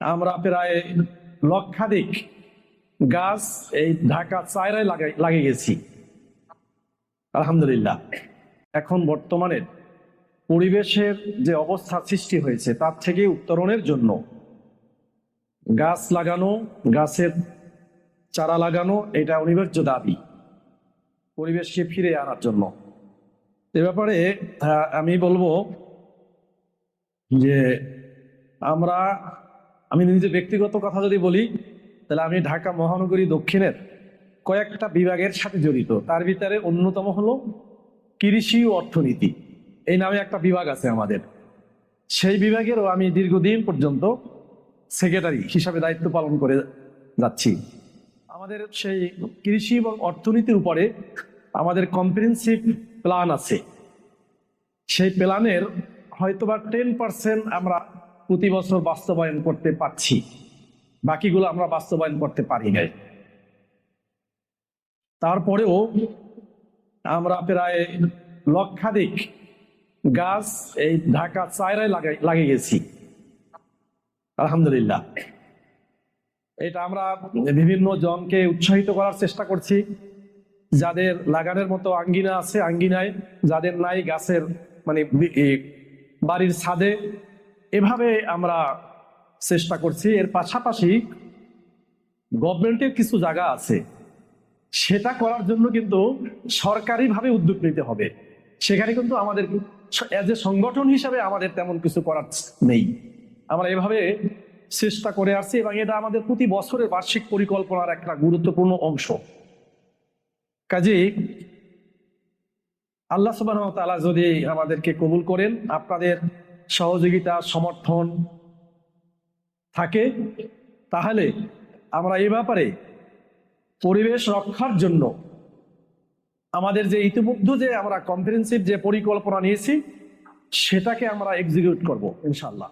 আমরা প্রায় লক্ষাধিক গাছ এই ঢাকা চায়রায় লাগিয়ে গেছি। আলহামদুলিল্লাহ। এখন বর্তমানে পরিবেশের যে অবস্থা সৃষ্টি হয়েছে, তার থেকে উত্তরণের জন্য গাছ লাগানো, গাছের চারা লাগানো, এটা অনিবার্য দাবি পরিবেশকে ফিরে আনার জন্য। এ ব্যাপারে আমি বলব যে আমরা আমি নিজে ব্যক্তিগত কথা যদি বলি, তাহলে আমি ঢাকা মহানগরী দক্ষিণের কয়েকটা বিভাগের সাথে জড়িত। তার ভিতরে অন্যতম হলো কৃষি ও অর্থনীতি। এই নামে একটা বিভাগ আছে আমাদের। সেই বিভাগেরও আমি দীর্ঘদিন পর্যন্ত সেক্রেটারি হিসাবে দায়িত্ব পালন করে যাচ্ছি। আমাদের সেই কৃষি এবং অর্থনীতির উপরে আমাদের কম্প্রিহেন্সিভ প্ল্যান আছে। সেই প্ল্যানের হয়তোবা টেন পার্সেন্ট আমরা প্রতি বছর বাস্তবায়ন করতে পারছি। বাকিগুলো আমরা বাস্তবায়ন করতে পারি নাই। তারপরেও আমরা প্রায় লক্ষাধিক গাছ এই ঢাকা চায়রায় লাগাই, লাগিয়ে গেছি। আলহামদুলিল্লাহ। এটা আমরা বিভিন্ন জনকে উৎসাহিত করার চেষ্টা করছি। যাদের লাগানোর মতো আঙ্গিনা আছে, আঙ্গিনায়, যাদের নাই গাছের মানে বাড়ির ছাদে এভাবে আমরা চেষ্টা করছি। এর পাশাপাশি গভর্নমেন্টের কিছু জায়গা আছে। সেটা করার জন্য কিন্তু সরকারিভাবে উদ্যোগ নিতে হবে। সেখানে কিন্তু আমাদের এজ এ সংগঠন হিসাবে আমাদের তেমন কিছু করার নেই। আমরা এভাবে চেষ্টা করে আসছি এবং এটা আমাদের প্রতি বছরের বার্ষিক পরিকল্পনার একটা গুরুত্বপূর্ণ অংশ। কাজে আল্লাহ সুবাহ তাআলা যদি আমাদেরকে কবুল করেন, আপনাদের সহযোগিতা, সমর্থন থাকে, তাহলে আমরা এ ব্যাপারে পরিবেশ রক্ষার জন্য আমাদের যে ইতিমধ্যে যে আমরা কম্প্রিহেন্সিভ যে পরিকল্পনা নিয়েছি, সেটাকে আমরা এক্সিকিউট করব ইনশাল্লাহ